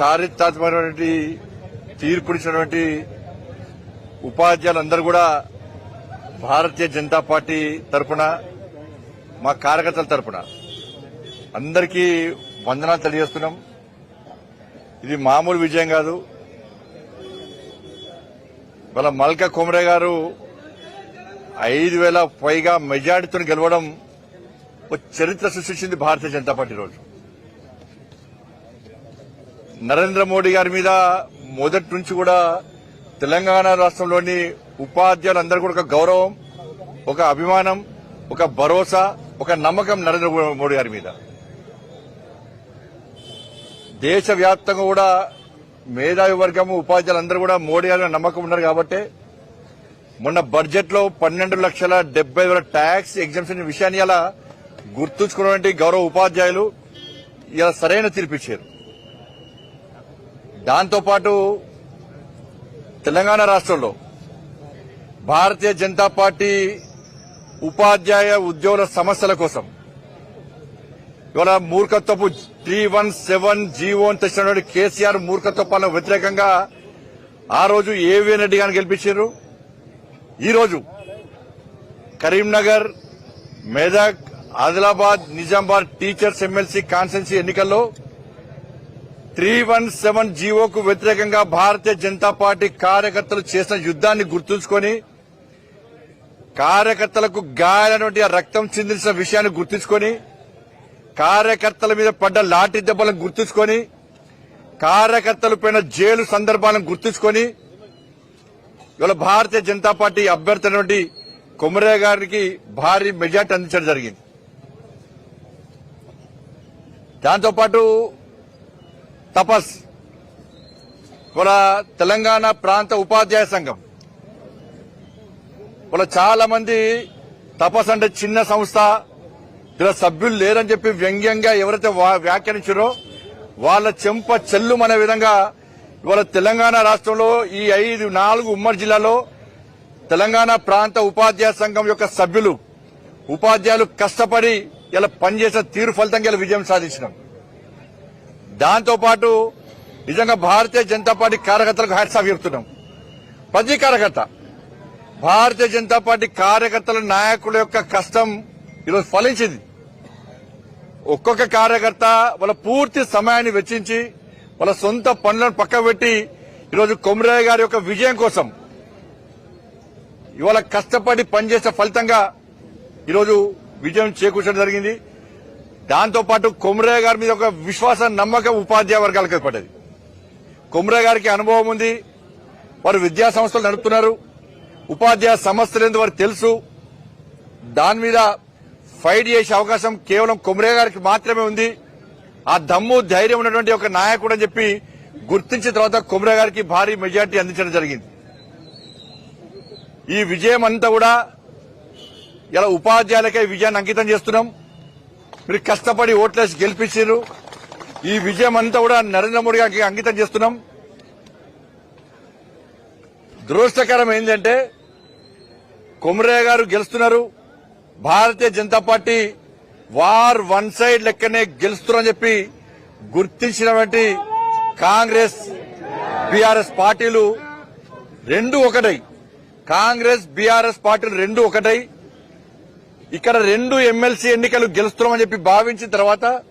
చారిత్రాత్మకమైనటువంటి తీర్పునిచ్చినటువంటి ఉపాధ్యాయులందరూ కూడా భారతీయ జనతా పార్టీ తరపున మా కార్యకర్తల తరపున అందరికీ వందనాలు తెలియజేస్తున్నాం. ఇది మామూలు విజయం కాదు. వాళ్ళ మల్క కుమరే గారు ఐదు వేల పైగా మెజార్టీతో గెలవడం ఒక చరిత్ర సృష్టించింది భారతీయ జనతా పార్టీ రోజు. నరేంద్ర మోడీ గారి మీద మొదటి నుంచి కూడా తెలంగాణ రాష్ట్రంలోని ఉపాధ్యాయులందరూ కూడా ఒక గౌరవం ఒక అభిమానం ఒక భరోసా ఒక నమ్మకం నరేంద్ర మోడీ గారి మీద. దేశవ్యాప్తంగా కూడా మేధావి వర్గము ఉపాధ్యాయులందరూ కూడా మోడీ గారి నమ్మకం ఉన్నారు కాబట్టి మొన్న బడ్జెట్లో పన్నెండు లక్షల డెబ్బై వేల ట్యాక్స్ ఎగ్జామ్షన్ విషయాన్ని ఇలా గుర్తుంచుకున్నటువంటి గౌరవ ఉపాధ్యాయులు ఇలా సరైన తీర్పిచ్చారు దాంతోపాటు తెలంగాణ రాష్ట్రంలో భారతీయ జనతా పార్టీ ఉపాధ్యాయ ఉద్యోగుల సమస్యల కోసం ఇవాళ మూర్ఖత్వపు త్రీ వన్ సెవెన్ జీవో తెచ్చినటువంటి కేసీఆర్ మూర్ఖత్వపాలను వ్యతిరేకంగా ఆ రోజు ఏవిఎన్ రెడ్డి గారిని గెలిపించారు. ఈరోజు Karimnagar Medak Adilabad Nizamabad teachers MLC constituency ఎన్నికల్లో త్రీ వన్ సెవెన్ జీవోకు వ్యతిరేకంగా భారతీయ జనతా పార్టీ కార్యకర్తలు చేసిన యుద్ధాన్ని గుర్తుంచుకొని కార్యకర్తలకు గాయాలైనటువంటి ఆ రక్తం చిందించిన విషయాన్ని గుర్తుంచుకొని కార్యకర్తల మీద పడ్డ లాఠీ దెబ్బలను గుర్తుంచుకొని కార్యకర్తలు పైన జైలు సందర్భాలను గుర్తుంచుకొని ఇవాళ భారతీయ జనతా పార్టీ అభ్యర్థి అయినటువంటి కొమరే గారికి భారీ మెజార్టీ అందించడం జరిగింది. దాంతోపాటు తపస్. ఇవాళ తెలంగాణ ప్రాంత ఉపాధ్యాయ సంఘం. ఇవాళ చాలా మంది తపస్ అంటే చిన్న సంస్థ. ఇలా సభ్యులు లేరని చెప్పి వ్యంగ్యంగా ఎవరైతే వా- వ్యాఖ్యానించారో వాళ్ళ చెంప చెల్లుమనే విధంగా ఇవాళ తెలంగాణ రాష్ట్రంలో ఈ ఐదు నాలుగు ఉమ్మడి జిల్లాలో తెలంగాణ ప్రాంత ఉపాధ్యాయ సంఘం యొక్క సభ్యులు ఉపాధ్యాయులు కష్టపడి ఇలా పనిచేసిన తీరు ఫలితంగా ఇలా విజయం సాధించినాం. దాంతోపాటు నిజంగా భారతీయ జనతా పార్టీ కార్యకర్తలకు హ్యాట్సాఫ్ చెప్తున్నాం ప్రతి కార్యకర్త భారతీయ జనతా పార్టీ కార్యకర్తల నాయకుల యొక్క కష్టం ఈరోజు ఫలించింది. ఒక్కొక్క కార్యకర్త వాళ్ళ పూర్తి సమయాన్ని వెచ్చించి వాళ్ళ సొంత పనులను పక్క పెట్టి ఈరోజు కొమరయ్య గారి యొక్క విజయం కోసం ఇవాళ కష్టపడి పనిచేసే ఫలితంగా ఈరోజు విజయం చేకూర్చడం జరిగింది. దాంతో పాటు కొమరయ్య గారి మీద ఒక విశ్వాసం నమ్మకం ఉపాధ్యాయ వర్గాలకు పడ్డది కొమరయ్య గారికి అనుభవం ఉంది. వారు విద్యా సంస్థలు నడుపుతున్నారు. ఉపాధ్యాయ సమస్యలు వారు వారికి తెలుసు. దాని మీద ఫైట్ చేసే అవకాశం కేవలం కొమరయ్య గారికి మాత్రమే ఉంది. ఆ దమ్ము ధైర్యం ఉన్నటువంటి ఒక నాయకుడు అని చెప్పి గుర్తించిన తర్వాత కొమరయ్య గారికి భారీ మెజార్టీ అందించడం జరిగింది. ఈ విజయం అంతా కూడా ఇలా ఉపాధ్యాయులకే విజయాన్ని అంకితం చేస్తున్నాం. మీరు కష్టపడి ఓట్లేసి గెలిపించారు ఈ విజయం అంతా కూడా నరేంద్ర మోడీ గారికి అంకితం చేస్తున్నాం. దురదృష్టకరం ఏంటంటే కొమరయ్య గారు గెలుస్తున్నారు. Bharatiya Janata party war one side లెక్కనే గెలుస్తున్నారని చెప్పి గుర్తించినటువంటి కాంగ్రెస్ బీఆర్ఎస్ పార్టీలు రెండు ఒకటై. కాంగ్రెస్ బీఆర్ఎస్ పార్టీలు రెండు ఒకటై. ఇక్కడ రెండు ఎమ్మెల్సీ ఎన్నికలు గెలుస్తున్నామని చెప్పి భావించిన తర్వాత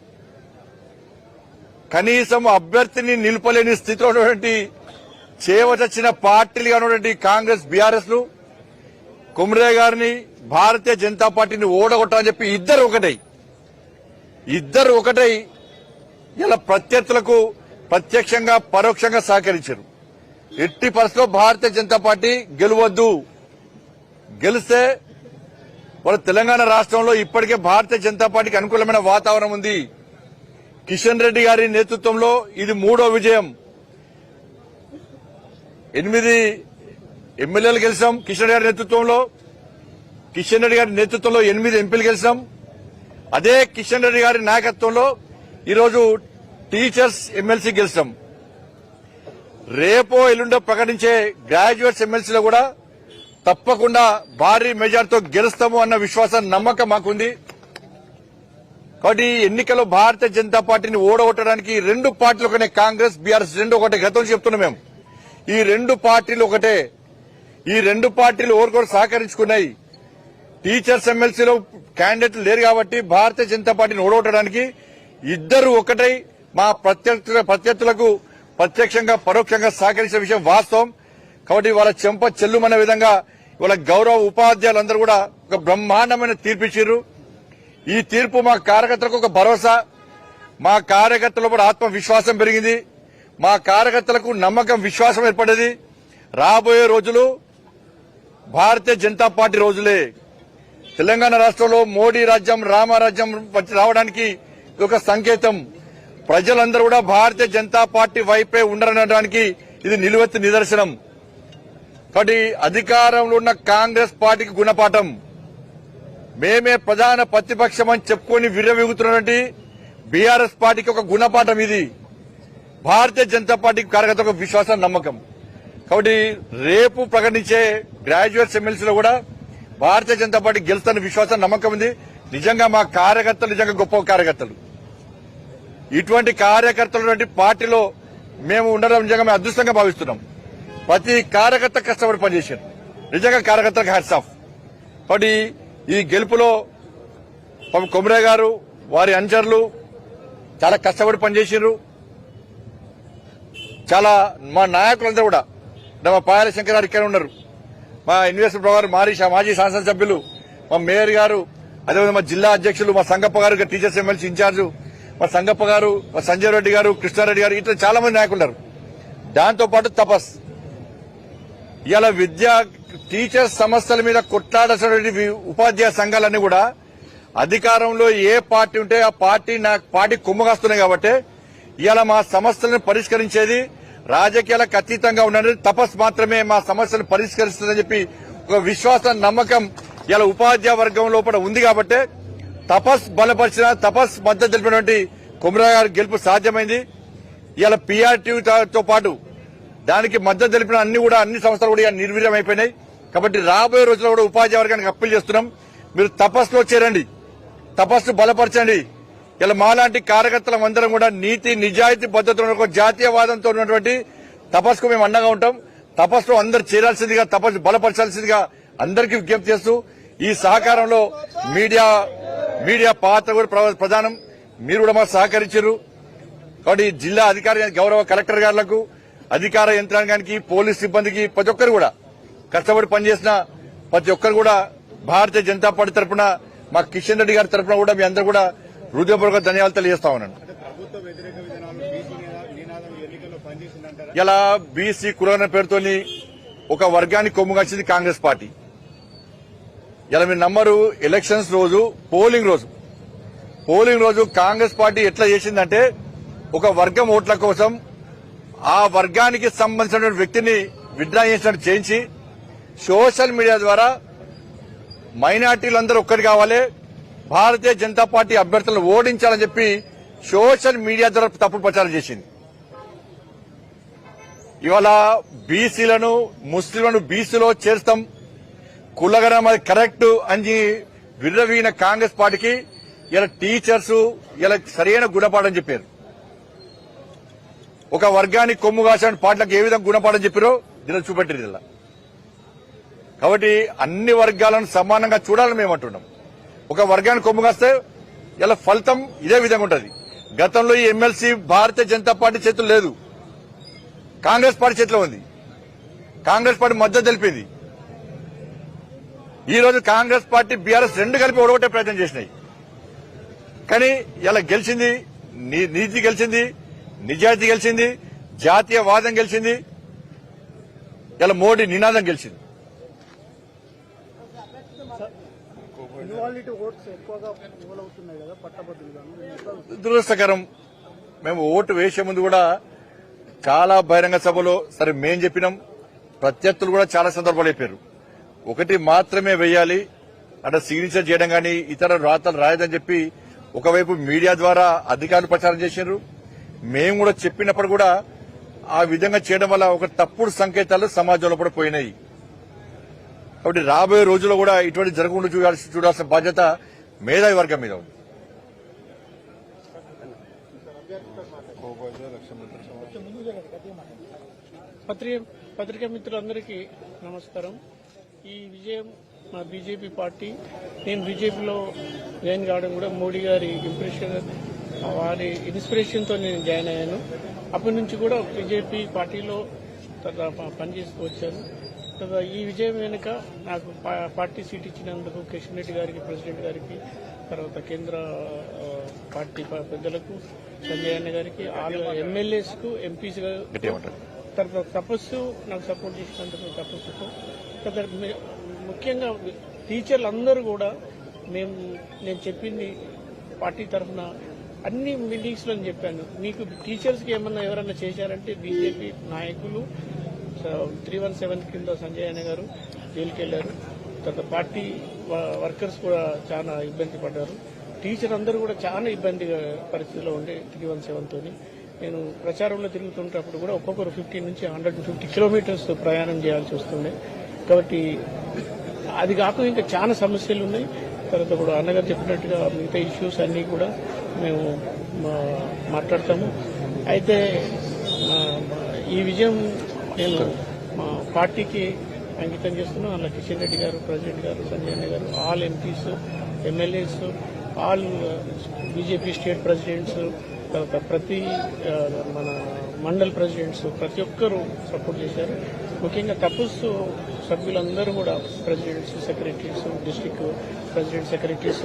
కనీసం అభ్యర్థిని నిలుపలేని స్థితిలో ఉన్నటువంటి చేవచచ్చిన పార్టీలుగా ఉన్నటువంటి కాంగ్రెస్ బీఆర్ఎస్లు కుమ్రే గారిని భారతీయ జనతా పార్టీని ఓడగొట్టాలని చెప్పి ఇద్దరు ఒకటై. ఇద్దరు ఒకటై. ఇలా ప్రత్యర్థులకు ప్రత్యక్షంగా పరోక్షంగా సహకరించారు. ఎట్టి పరిస్థితిలో భారతీయ జనతా పార్టీ గెలవద్దు. గెలిస్తే వాళ్ళ తెలంగాణ రాష్ట్రంలో ఇప్పటికే భారతీయ జనతా పార్టీకి అనుకూలమైన వాతావరణం ఉంది. కిషన్ రెడ్డి గారి నేతృత్వంలో ఇది మూడో విజయం. ఎనిమిది ఎమ్మెల్యేలు గెలిచాం కిషన్ గారి నేతృత్వంలో. కిషన్ రెడ్డి గారి నేతృత్వంలో ఎనిమిది ఎంపీలు గెలిచాం. అదే కిషన్ రెడ్డి గారి నాయకత్వంలో ఈరోజు టీచర్స్ ఎమ్మెల్సీ గెలిచాం. రేపో ఎల్లుండో ప్రకటించే గ్రాడ్యుయేట్స్ ఎమ్మెల్సీలో కూడా తప్పకుండా భారీ మెజార్టీతో గెలుస్తాము అన్న విశ్వాసం నమ్మకం మాకుంది. కాబట్టి ఈ ఎన్నికల్లో భారతీయ జనతా పార్టీని ఓడగొట్టడానికి ఈ రెండు పార్టీలు ఒకటే కాంగ్రెస్ బీఆర్ఎస్ రెండు ఒకటే గతం చెప్తున్నాం మేము. ఈ రెండు పార్టీలు ఒకటే. ఈ రెండు పార్టీలు ఓరుకోరు సహకరించుకున్నాయి. టీచర్స్ ఎమ్మెల్సీలో క్యాండిడేట్లు లేరు కాబట్టి భారతీయ జనతా పార్టీని ఓడగొట్టడానికి ఇద్దరు ఒకటై మా ప్రత్యర్థుల ప్రత్యర్థులకు ప్రత్యక్షంగా పరోక్షంగా సహకరించిన విషయం వాస్తవం. కాబట్టి వాళ్ళ చెంప చెల్లుమనే విధంగా వాళ్ళ గౌరవ ఉపాధ్యాయులందరూ కూడా ఒక బ్రహ్మాండమైన తీర్పిచ్చిర్రు ఈ తీర్పు మా కార్యకర్తలకు ఒక భరోసా. మా కార్యకర్తల కూడా ఆత్మవిశ్వాసం పెరిగింది. మా కార్యకర్తలకు నమ్మకం విశ్వాసం ఏర్పడేది. రాబోయే రోజులు భారతీయ జనతా పార్టీ రోజులే. తెలంగాణ రాష్ట్రంలో మోడీ రాజ్యం రామరాజ్యం వచ్చి రావడానికి ఇది ఒక సంకేతం. ప్రజలందరూ కూడా భారతీయ జనతా పార్టీ వైపే ఉండరనడానికి ఇది నిలువెత్తి నిదర్శనం. కాబట్టి అధికారంలో ఉన్న కాంగ్రెస్ పార్టీకి గుణపాఠం. మేమే ప్రధాన ప్రతిపక్షం అని చెప్పుకొని విర్రవీగుతున్నటువంటి బీఆర్ఎస్ పార్టీకి ఒక గుణపాఠం ఇది. భారతీయ జనతా పార్టీకి కార్యకర్త ఒక విశ్వాసం నమ్మకం. కాబట్టి రేపు ప్రకటించే గ్రాడ్యుయేట్స్ ఎమ్మెల్సీలో కూడా భారతీయ జనతా పార్టీ గెలుస్తున్న విశ్వాసం నమ్మకం ఉంది. నిజంగా మా కార్యకర్తలు నిజంగా గొప్ప కార్యకర్తలు. ఇటువంటి కార్యకర్తలు వంటి పార్టీలో మేము ఉండడం నిజంగా మేము అదృష్టంగా భావిస్తున్నాం. ప్రతి కార్యకర్త కష్టపడి పనిచేశారు. నిజంగా కార్యకర్తలకు హ్యాట్స్ ఆఫ్. కాబట్టి ఈ గెలుపులో పాపం కొమరే గారు వారి అనుచరులు చాలా కష్టపడి పనిచేసారు చాలా మా నాయకులందరూ కూడా మా పాయాల శంకర్ గారు ఇక్కడ ఉన్నారు. మా ఇన్వెస్టర్ గారు మారీ మాజీ శాసనసభ్యులు మా మేయర్ గారు అదేవిధంగా మా జిల్లా అధ్యక్షులు మా సంగప్ప గారు టీచర్స్ ఎమ్మెల్సీ ఇన్ఛార్జు మా సంగప్ప గారు మా సంజయ్ రెడ్డి గారు కృష్ణారెడ్డి గారు ఇట్లా చాలా మంది నాయకులు ఉన్నారు. దాంతో పాటు తపస్. ఇలా విద్యా టీచర్స్ సమస్యల మీద కొట్లాడాల్సినటువంటి ఉపాధ్యాయ సంఘాలన్నీ కూడా అధికారంలో ఏ పార్టీ ఉంటే ఆ పార్టీ నా పార్టీ కుమ్మగాస్తున్నాయి కాబట్టి ఇలా మా సమస్యలను పరిష్కరించేది రాజకీయాలకు అతీతంగా ఉన్నది తపస్ మాత్రమే మా సమస్యలు పరిష్కరిస్తుందని చెప్పి ఒక విశ్వాసం నమ్మకం ఇలా ఉపాధ్యాయ వర్గం లోపల ఉంది కాబట్టి తపస్ బలపరిచిన తపస్ మద్దతు తెలిపినటువంటి కుమరా గారి గెలుపు సాధ్యమైంది. ఇలా పీఆర్టీతో పాటు దానికి మద్దతు తెలిపిన అన్ని కూడా అన్ని సంస్థలు కూడా ఇవాళ నిర్వీర్యం అయిపోయినాయి కాబట్టి రాబోయే రోజుల్లో కూడా ఉపాధ్యాయ వర్గానికి అప్పీల్ చేస్తున్నాం. మీరు తపస్సులో చేరండి. తపస్సు బలపరచండి. ఇలా మాలాంటి కార్యకర్తలం అందరం కూడా నీతి నిజాయితీ పద్ధతిలో ఒక జాతీయవాదంతో ఉన్నటువంటి తపస్సుకు మేము అండగా ఉంటాం. తపస్సులో అందరు చేరాల్సిందిగా తపస్సు బలపరచాల్సిందిగా అందరికీ విజ్ఞప్తి చేస్తూ ఈ సహకారంలో మీడియా మీడియా పాత్ర కూడా ప్ర- ప్రధానం. మీరు కూడా మాకు సహకరించారు. కాబట్టి జిల్లా అధికారి గౌరవ కలెక్టర్ గారులకు అధికార యంత్రాంగానికి పోలీస్ సిబ్బందికి ప్రతి ఒక్కరు కూడా కష్టపడి పనిచేసిన ప్రతి ఒక్కరు కూడా భారతీయ జనతా పార్టీ తరఫున మా కిషన్ రెడ్డి గారి తరఫున కూడా మీ అందరూ కూడా హృదయపూర్వక ధన్యవాదాలు తెలియజేస్తా ఉన్నాను. ఇలా బీసీ కులగన పేరుతోని ఒక వర్గానికి కొమ్ముగాల్సింది కాంగ్రెస్ పార్టీ. ఇలా మీరు నమ్మరు ఎలక్షన్స్ రోజు పోలింగ్ రోజు. పోలింగ్ రోజు కాంగ్రెస్ పార్టీ ఎట్లా చేసిందంటే ఒక వర్గం ఓట్ల కోసం ఆ వర్గానికి సంబంధించిన వ్యక్తిని విడ్రా చేసినట్టు చేయించి సోషల్ మీడియా ద్వారా మైనార్టీలందరూ ఒక్కటి కావాలి భారతీయ జనతా పార్టీ అభ్యర్థులను ఓడించాలని చెప్పి సోషల్ మీడియా ద్వారా తప్పుడు ప్రచారం చేసింది. ఇవాళ బీసీలను ముస్లింలను బీసీలో చేర్స్తాం. కులగరం అది కరెక్ట్ అని విర్రవీన కాంగ్రెస్ పార్టీకి ఇలా టీచర్స్ ఇలా సరైన గుణపాఠం చెప్పారు. ఒక వర్గానికి కొమ్ము కాసిన పాటలకు ఏ విధంగా గుణపాఠం చెప్పారో దీనిలో చూపెట్టారు ఇలా కాబట్టి అన్ని వర్గాలను సమానంగా చూడాలని మేము అంటున్నాం. ఒక వర్గానికి కొమ్ము కాస్తే ఇలా ఫలితం ఇదే విధంగా ఉంటుంది. గతంలో ఈ ఎమ్మెల్సీ భారతీయ జనతా పార్టీ చేతులు లేదు. కాంగ్రెస్ పార్టీ చేతిలో ఉంది. కాంగ్రెస్ పార్టీ మద్దతు తెలిపింది. ఈ రోజు కాంగ్రెస్ పార్టీ బీఆర్ఎస్ రెండు కలిపి ఓడగొట్టే ప్రయత్నం చేసినాయి. కానీ ఇలా గెలిచింది నీ- నీతి గెలిచింది నిజాయితీ గెలిచింది జాతీయవాదం గెలిచింది ఇలా మోడీ నినాదం గెలిచింది. దురదృష్టకరం మేము ఓటు వేసే ముందు కూడా చాలా బహిరంగ సభలో సరే మేం చెప్పినాం ప్రత్యర్థులు కూడా చాలా సందర్భాలు చెప్పారు. ఒకటి మాత్రమే వేయాలి అంటే సిగ్నేచర్ చేయడం కానీ ఇతర రాతలు రాయదని చెప్పి ఒకవైపు మీడియా ద్వారా అధికారులు ప్రచారం చేశారు మేము కూడా చెప్పినప్పుడు కూడా ఆ విధంగా చేయడం వల్ల ఒక తప్పుడు సంకేతాలు సమాజంలో కూడా పోయినాయి. కాబట్టి రాబోయే రోజుల్లో కూడా ఇటువంటి జరగకుండా చూడాల్సి చూడాల్సిన బాధ్యత మేధావి వర్గం మీద ఉంది. పత్రికా మిత్రులందరికీ నమస్కారం. ఈ విజయం మా బీజేపీ పార్టీ. నేను బీజేపీలో జాయిన్ కావడం కూడా మోడీ గారి ఇంప్రెషన్ వారి ఇన్స్పిరేషన్తో నేను జాయిన్ అయ్యాను అప్పటి నుంచి కూడా బీజేపీ పార్టీలో పనిచేస్తూ వచ్చాను తర్వాత ఈ విజయం వెనుక నాకు పార్టీ సీట్ ఇచ్చినందుకు కిషన్ రెడ్డి గారికి ప్రెసిడెంట్ గారికి తర్వాత కేంద్ర పార్టీ పెద్దలకు సంజయ్ అన్న గారికి ఆల్ ఎమ్మెల్యేస్కు ఎంపీస్. తర్వాత తపస్సు నాకు సపోర్ట్ చేసినందుకు తపస్సుకు తర్వాత ముఖ్యంగా టీచర్లు అందరూ కూడా మేము నేను చెప్పింది పార్టీ తరఫున అన్ని మీటింగ్స్లో చెప్పాను. మీకు టీచర్స్కి ఏమన్నా ఎవరన్నా చేశారంటే బీజేపీ నాయకులు త్రీ వన్ సెవెన్ కింద సంజయ్ అన్న గారు జైలుకి వెళ్ళారు తర్వాత పార్టీ వ- వర్కర్స్ కూడా చాలా ఇబ్బంది పడ్డారు. టీచర్ అందరూ కూడా చాలా ఇబ్బంది పరిస్థితిలో ఉండే త్రీ వన్ సెవెన్ తోని. నేను ప్రచారంలో తిరుగుతుంటప్పుడు కూడా ఒక్కొక్కరు ఫిఫ్టీ నుంచి హండ్రెడ్ ఫిఫ్టీ కిలోమీటర్స్ ప్రయాణం చేయాల్సి వస్తుండే. కాబట్టి అది కాకుండా ఇంకా చాలా సమస్యలు ఉన్నాయి. తర్వాత కూడా అన్నగారు చెప్పినట్టుగా మిగతా ఇష్యూస్ అన్నీ కూడా మేము మా- మాట్లాడతాము. అయితే ఈ విజయం నేను మా పార్టీకి అంకితం చేస్తున్నాం అలా కిషన్ రెడ్డి గారు ప్రెసిడెంట్ గారు సంజయ్ గారు all MPs MLAs all uh, BJP state presidents తర్వాత ప్రతి uh, మన మండల్ ప్రెసిడెంట్స్ ప్రతి ఒక్కరూ సపోర్ట్ చేశారు. ముఖ్యంగా తపస్సు సభ్యులందరూ కూడా presidents secretaries district president secretaries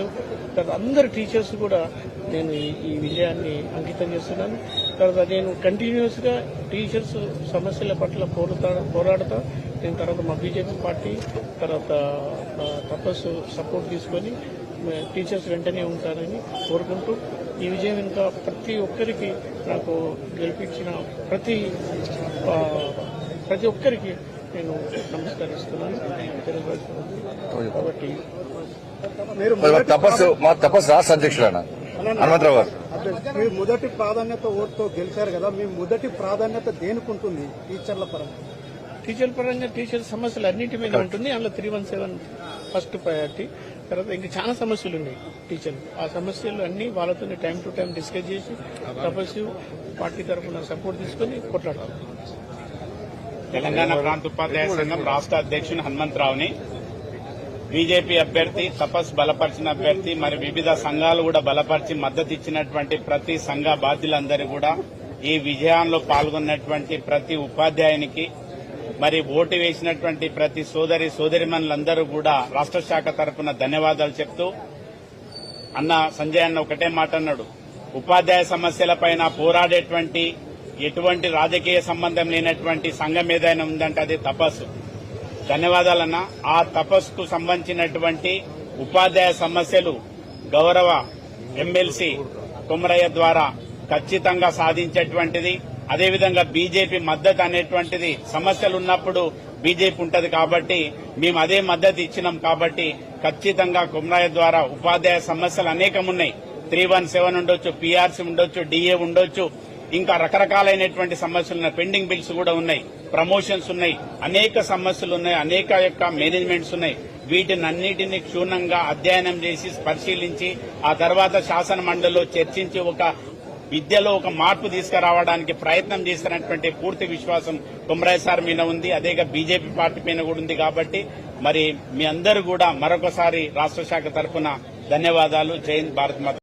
తర్వాత అందరు టీచర్స్ కూడా నేను ఈ- విజయాన్ని అంకితం చేస్తున్నాను. తర్వాత నేను కంటిన్యూస్గా టీచర్స్ సమస్యల పట్ల పోరుతా పోరాడతా. నేను తర్వాత మా బీజేపీ పార్టీ తర్వాత తపస్సు సపోర్ట్ తీసుకొని టీచర్స్ వెంటనే ఉంటారని కోరుకుంటూ ఈ విజయం ఇంకా ప్రతి ఒక్కరికి నాకు గెలిపించిన ప్రతి ప్రతి ఒక్కరికి నేను నమస్కరిస్తున్నాను. కాబట్టి మీరు మరి మా తపస్సు మా తపస్సు రాష్ట్ర అధ్యక్షుడు అన్న హనుమంతరావు గారు. అంటే మీ మొదటి ప్రాధాన్యత ఓటుతో గెలిచారు కదా మీ మొదటి ప్రాధాన్యత దేనికి ఉంటుంది టీచర్ల పరంగా? టీచర్ పరంగా టీచర్ సమస్యలు అన్నింటి మీద ఉంటుంది. అందులో three one seven first priority తర్వాత ఇంకా చాలా సమస్యలు ఉన్నాయి టీచర్లు ఆ సమస్యలు అన్ని వాళ్ళతో టైం టు టైం డిస్కస్ చేసి తపస్సు పార్టీ తరఫున సపోర్ట్ తీసుకొని కొట్లాడాలి తెలంగాణ ప్రాంత ఉపాధ్యాయ సంఘం రాష్ట్ర అధ్యక్షుని హనుమంతరావుని బీజేపీ అభ్యర్థి తపస్ బలపరిచిన అభ్యర్థి మరి వివిధ సంఘాలు కూడా బలపరిచి మద్దతు ఇచ్చినటువంటి ప్రతి సంఘ బాధ్యులందరూ కూడా ఈ విజయంలో పాల్గొన్నటువంటి ప్రతి ఉపాధ్యాయునికి మరి ఓటు వేసినటువంటి ప్రతి సోదరి సోదరిమణులందరూ కూడా రాష్ట్ర శాఖ తరఫున ధన్యవాదాలు చెప్తూ అన్న సంజయ్ అన్న ఒకటే మాట అన్నాడు ఉపాధ్యాయ సమస్యలపైన పోరాడేటువంటి ఎటువంటి రాజకీయ సంబంధం లేనటువంటి సంఘం ఏదైనా ఉందంటే అది తపస్సు. ధన్యవాదాలన్న. ఆ తపస్సుకు సంబంధించినటువంటి ఉపాధ్యాయ సమస్యలు గౌరవ ఎమ్మెల్సీ కుమరయ్య ద్వారా ఖచ్చితంగా సాధించేటువంటిది. అదేవిధంగా బీజేపీ మద్దతు అనేటువంటిది సమస్యలు ఉన్నప్పుడు బీజేపీ ఉంటది కాబట్టి మేము అదే మద్దతు ఇచ్చినాం కాబట్టి ఖచ్చితంగా కుమరయ్య ద్వారా ఉపాధ్యాయ సమస్యలు అనేకం ఉన్నాయి. త్రీ వన్ సెవెన్ ఉండొచ్చు పీఆర్సీ ఉండొచ్చు డీఏ ఉండొచ్చు ఇంకా రకరకాలైనటువంటి సమస్యలు ఉన్నాయి పెండింగ్ బిల్స్ కూడా ఉన్నాయి. ప్రమోషన్స్ ఉన్నాయి. అనేక సమస్యలు ఉన్నాయి. అనేక యొక్క మేనేజ్మెంట్స్ ఉన్నాయి. వీటిని అన్నిటిని క్షుణ్ణంగా అధ్యయనం చేసి పరిశీలించి ఆ తర్వాత శాసన మండలిలో చర్చించి ఒక విద్యలో ఒక మార్పు తీసుకురావడానికి ప్రయత్నం చేసినటువంటి పూర్తి విశ్వాసం కుమరాయ్ సార్ మీద ఉంది. అదేగా బీజేపీ పార్టీ పైన కూడా ఉంది కాబట్టి మరి మీ అందరూ కూడా మరొకసారి రాష్ట్ర శాఖ తరఫున ధన్యవాదాలు. జై భారత్ మాత